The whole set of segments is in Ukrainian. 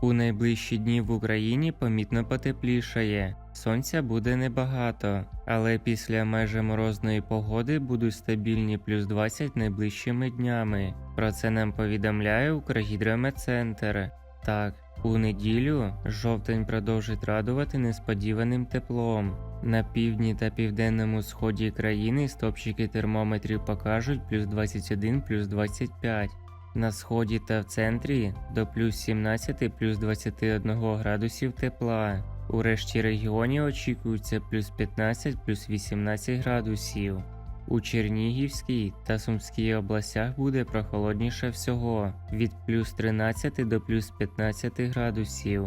У найближчі дні в Україні помітно потеплішає. Сонця буде небагато, але після майже морозної погоди будуть стабільні плюс 20 найближчими днями. Про це нам повідомляє Укргідрометцентр. Так, у неділю жовтень продовжить радувати несподіваним теплом. На півдні та південному сході країни стопчики термометрів покажуть плюс 21 плюс 25. На сході та в центрі до плюс 17 плюс 21 градусів тепла. У решті регіонів очікується плюс 15 плюс 18 градусів. У Чернігівській та Сумській областях буде прохолодніше всього від плюс 13 до плюс 15 градусів.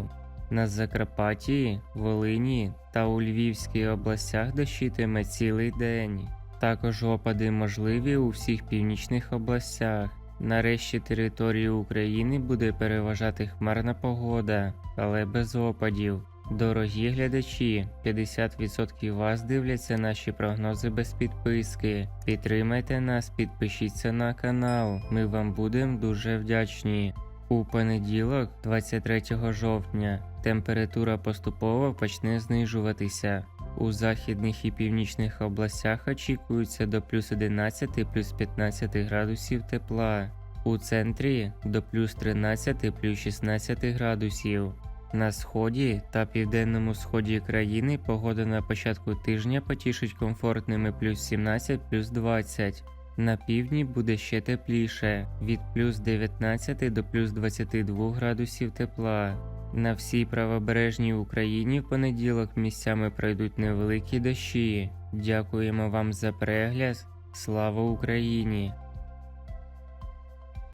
На Закарпатті, Волині та у Львівській областях дощитиме цілий день. Також опади можливі у всіх північних областях. Нарешті території України буде переважати хмарна погода, але без опадів. Дорогі глядачі, 50% вас дивляться наші прогнози без підписки. Підтримайте нас, підпишіться на канал. Ми вам будемо дуже вдячні. У понеділок, 23 жовтня, температура поступово почне знижуватися. У західних і північних областях очікується до плюс 11 плюс 15 градусів тепла. У центрі до плюс 13 плюс 16 градусів. На сході та південному сході країни погода на початку тижня потішить комфортними плюс 17 плюс 20. На півдні буде ще тепліше від плюс 19 до плюс 22 градусів тепла. На всій правобережній Україні в понеділок місцями пройдуть невеликі дощі. Дякуємо вам за перегляд. Слава Україні!